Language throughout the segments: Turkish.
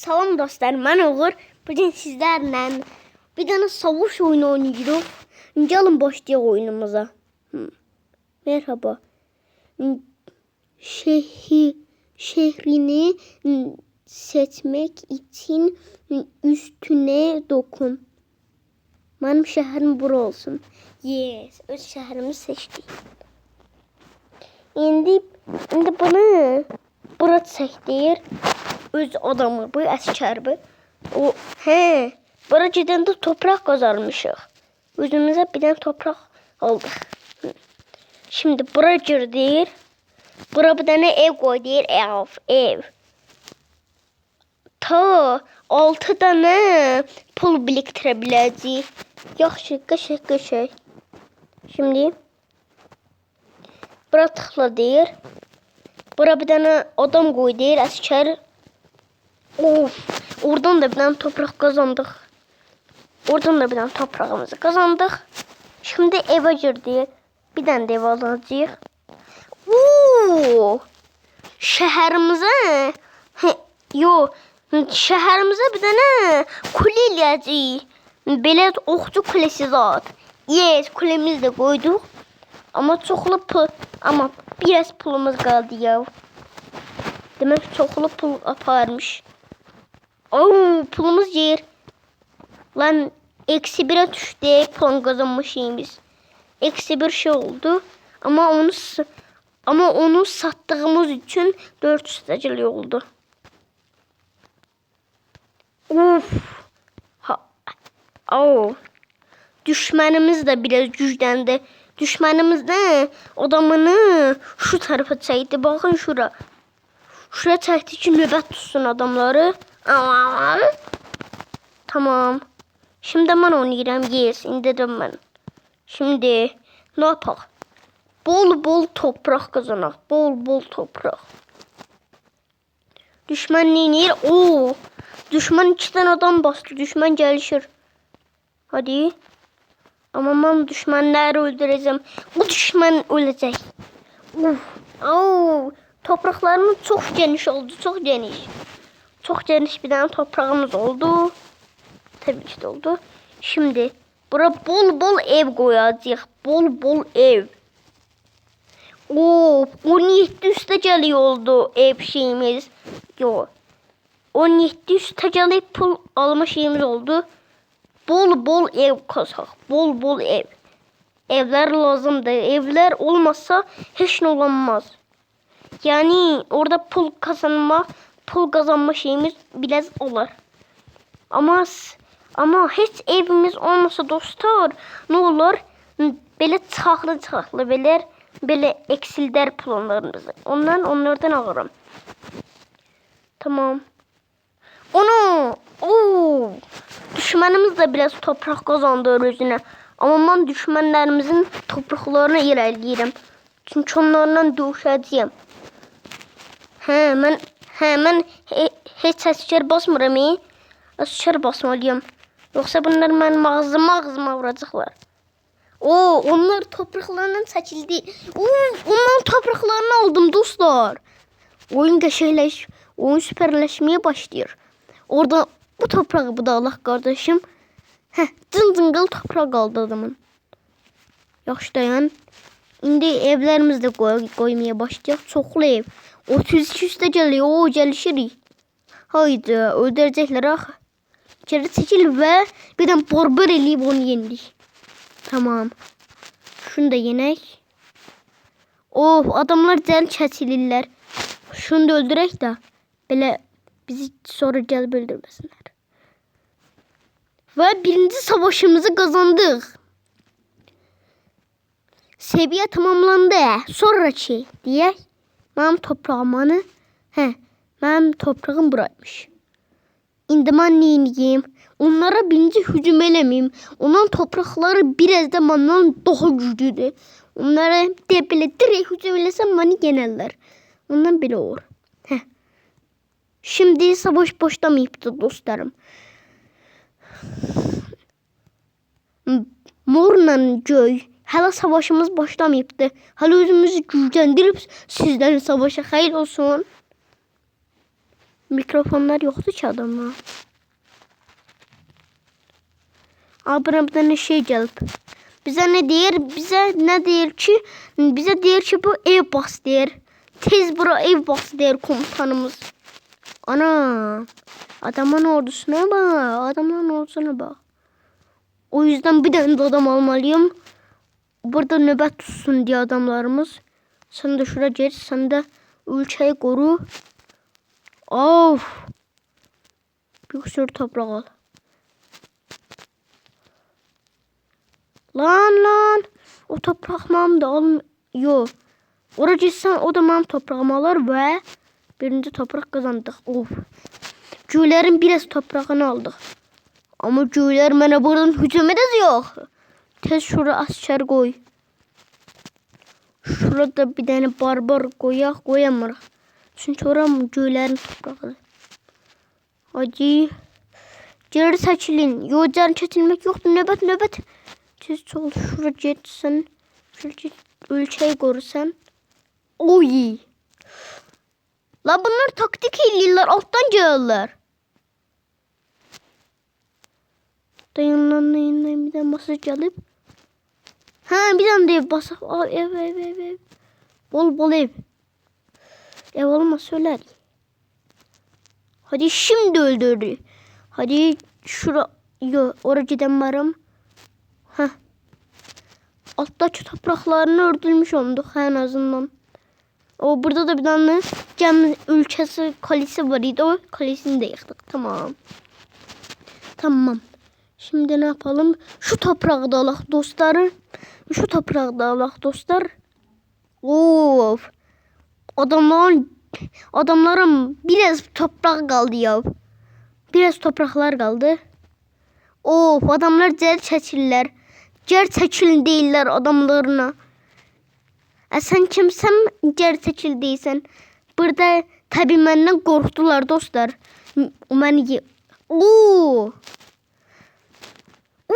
Salam dostlarım, mən Uğur. Bugün sizlərlə bir dənə savaş oyunu oynayırıq. Gəlin başlayaq oyunumuza. Hı. Merhaba. Şehri, şehrini hı, seçmek için üstüne dokun. Benim şəhərim bura olsun. Yes, öz şəhərimi seçdik. İndi, indi bunu bura çəkdir. Öz adamı bu, əskər bu. O, hə, bura gedəndə toprak qazarmışıq. Özümüzə bir dənə toprak aldıq. Şimdi bura girdik. Bura bir dənə ev qoydur, ev, ev. Ta 6 dənə pul biriktirə biləcəyik. Yaxşı, qəşəng, qəşəng. Şimdi bura tıkla deyir. Bura bir tane adam koy deyir asker. Of. Oradan da bir tane toprak kazandık. Oradan da bir tane toprağımızı kazandık. Şimdi eve girdik. Bir tane de ev alacağıq. Oo! Şəhərimizə Hə, yo, şəhərimizə bir dənə kule eləyəcəyik. Belə oxçu kulesi zat. Yes, kulemizi də qoyduq. Ama çoxlu pul, ama biraz pulumuz qaldı ya. Demək çoxlu pul aparmış. Oo, pulumuz yer. Lan eksi bire düştü. Puan kazanmışız biz. Eksi bir şey oldu. Ama onu ama onu sattığımız için 400 təcili oldu. Uf. Ha. Oh. Düşmanımız da biraz güçlendi. Düşmanımız da adamını şu tarafa çekti. Bakın şura. Şuraya çekti ki nöbet tutsun adamları. Tamam. Şimdi ben oynayacağım. Yes, indirdim ben. Şimdi ne yapak? Bol bol toprak kazanak. Bol bol toprak. Düşman ne Oo. Düşman iki adam bastı. Düşman gelişir. Hadi. Ama ben düşmanları öldüreceğim. Bu düşman ölecek. Uf. Oo. Topraklarımız çok geniş oldu. Çok geniş. Çok geniş bir tane toprağımız oldu. Tabii ki oldu. Şimdi bura bol bol ev koyacağız. Bol bol ev. Oo, 17 üste geliyor oldu ev şeyimiz. Yo. 17 üste gelip pul alma şeyimiz oldu. Bol bol ev kazak. Bol bol ev. Evler lazımdır. Evler olmazsa hiç ne olamaz. Yani orada pul kazanma, pul kazanma şeyimiz biraz olur. Ama ama hiç evimiz olmasa dostlar ne olur? Belə çaxlı çaxlı belə belə eksildər planlarımızı. Ondan onlardan alırım. Tamam. Onu oo düşmanımız da biraz toprak kazandı özüne. Ama ben düşmanlarımızın topraklarını ilerleyeceğim. Çünkü onlarla dövüşeceğim. He, ben he, ben he, heç asker basmıram. E? Asker basmalıyım. Yoksa bunlar benim ağzıma ağzıma vuracaklar. Oo, onlar topraklarından çəkildi. Oo, onların topraklarını aldım dostlar. Oyun qəşəngləş, oyun süperləşmeye başlayır. Orada bu toprağı bu da Allah kardeşim. Heh, cın cıngıl toprak aldı adamın. Yaxşı dayan. İndi evlərimizi də qoy qoymaya başlayaq. Çoxlu ev. 32 üstə gəlir. O gəlişirik. Haydi, öldürəcəklər axı. İçeri çəkil və bir dənə barbar eləyib onu yendik. Tamam. Şunu da yenək. Of, adamlar cəl kəsilirlər. Şunu da öldürək də belə bizi sonra gəlib öldürməsinlər. Və birinci savaşımızı qazandıq. Seviye tamamlandı. Sonraki diye benim toprağımı he benim toprağım buraymış. İndi ben neyiniyim? Onlara birinci hücum eləməyim. Onların toprakları biraz da benden daha güclüdür. Onlara de belə hücum eləsəm beni yenerlər. Ondan belə olur. Heh. Şimdi savaş başlamayıbdı dostlarım. Morla göy Hələ savaşımız başlamayıbdı. Hələ özümüzü gücləndirib sizdən savaşa xeyir olsun. Mikrofonlar yoktu ki bir tane şey gelip. Bize ne der? Bize ne der ki? Bize der ki bu ev bas der. Tez bura ev bas der komutanımız. Ana. Adamın ordusuna bak. Adamın ordusuna bak. O yüzden bir tane adam almalıyım. Burada nöbet tutsun diye adamlarımız. Sen de şuraya geç. Sen de ülkeyi koru. Of. Bir sürü toprak al. Lan lan. O toprak mam da al. Yo. Oraya gitsen o da mam toprağımı alır ve birinci toprak kazandık. Of. Cüylerin biraz toprağını aldık. Ama cüyler bana buradan hücum yok. Tez şuraya asker koy. Şurada bir tane barbar koyak koyamır. Çünkü oram cüylerin toprağı. Hadi. Geri seçilin. Yo can çetilmek yoktu. Nöbet nöbet. Tez şuraya geçsen. Şuraya git. Ölçeyi görsen. Oy. La bunlar taktik hilliler. Alttan geliyorlar. Dayan lan dayan dayan. Bir de masaj alıp. Ha bir tane de ev bas. Al ev ev ev ev. Bol bol ev. Ev olmaz söyler. Hadi şimdi öldürdü. Hadi şura yo oradan varım. Ha. Alttaki topraklarını öldürmüş olduk en azından. O burada da bir tane Cem ülkesi kalesi var idi. O kalesini de yıktık. Tamam. Tamam. Şimdi ne yapalım? Şu toprağı da alak dostlar. Şu toprağı da alak dostlar. Of. Adamların adamların biraz toprak kaldı ya. Biraz topraklar kaldı. Of adamlar cer çəkirlər. Cer çəkil deyirlər adamlarına. E sen kimsen cer çəkil deyirsən. Burada tabi məndən qorxdular dostlar. M- Məni Oo.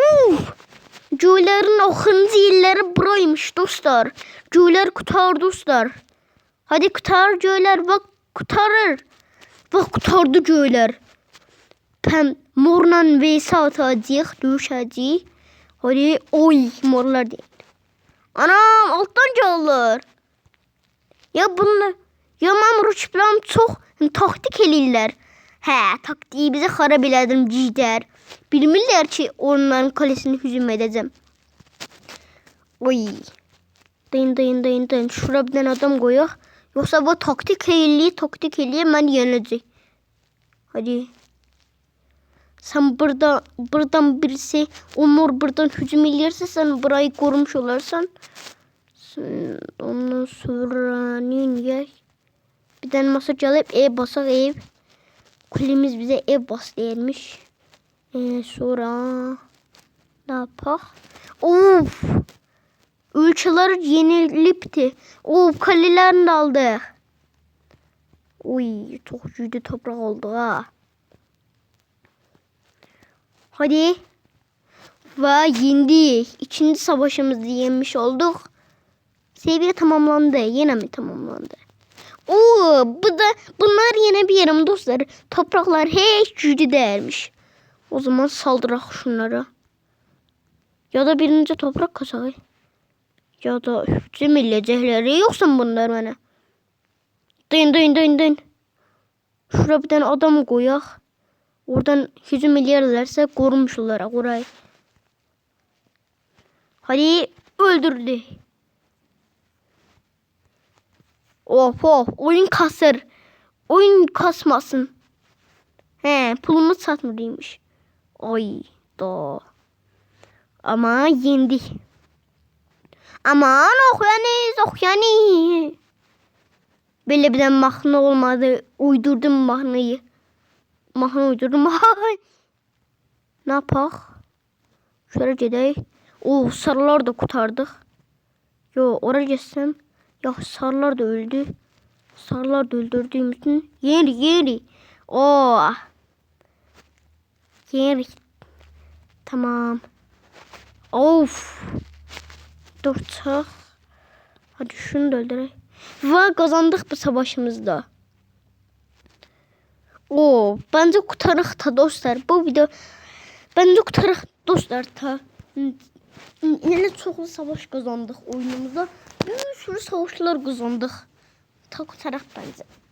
Uf. Cüylerin ahıncı illeri buraymış dostlar. Cüyler kutar dostlar. Hadi kutar cüyler bak kutarır. Bak kutardı cüyler. Pem morla vs atacağıq, döyüşəcəyik. Hadi oy morlar değil. Anam alttan gəlirlər. Ya bunlar ya mənim rütbəm çox taktik eləyirlər. Hə, taktiği bizi xarab elədim cicər. Bilmirlər ki, onların kalesini hücum edəcəm. Oy. Dayın dayın dayın dayın. Şura bir tane adam koyaq. Yoksa bu taktik eləyir, taktik eləyir, mən yenəcək. Hadi. Sen burada buradan birisi Umur buradan hücum eləyirsə sen burayı korumuş olarsan. Sen ondan sonra neyək? Bir tane masa gəlib ev basaq ev. Kulemiz bize ev bas deyirmiş. Ee, sonra ne yapak? Of! Ülkeler yenilipti. Of kalelerini de aldık. Uy çok yüce toprak oldu ha. Hadi. Ve yendik. İkinci savaşımızı yenmiş olduk. Seviye tamamlandı. Yine mi tamamlandı? Oo, bu da bunlar yine bir yerim dostlar. Topraklar hiç gücü değermiş. O zaman saldırak şunlara. Ya da birinci toprak kasağı. Ya da hücum edecekleri yoksa bunlar bana. Dayın dayın dayın dayın. Şuraya bir tane adam koyak. Oradan hücum ederlerse korumuş olarak orayı. Hadi öldürdü. Of of oyun kasır. Oyun kasmasın. He pulumuz satmalıymış. Ay da. Ama yendi. Aman okyanız okyanı. Böyle bir de mahne olmadı. Uydurdum mahneyi. Mahne uydurdum. Ne yapak? Şöyle gidelim. O sarılar da kurtardık. Yo oraya geçsem. Ya sarılar da öldü. Sarılar da öldürdüğümüzün yeri yeri. Oo. Yeri. Tamam. Of. Dur çak. Hadi şunu da öldürelim. Ve kazandık bu savaşımızda. Oo, bence kurtarıq da dostlar. Bu video bence kurtarıq dostlar ta. Yine çoxlu savaş qazandıq oyunumuzda. Bir sürü savaşlar qazandıq. Ta kurtarıq bence.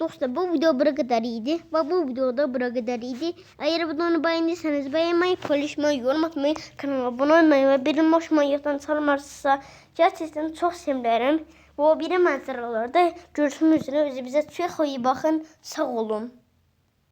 Dostlar bu video bura kadar iyiydi. Ve bu videoda bura kadar iyiydi. Eğer videonu beğendiyseniz beğenmeyi, paylaşmayı, yorum atmayı, kanala abone olmayı ve benim hoşuma yatan çalmazsa gerçekten çok sevinirim. Bu o biri manzaralarda görüşmek üzere. Bize çok iyi bakın. Sağ olun.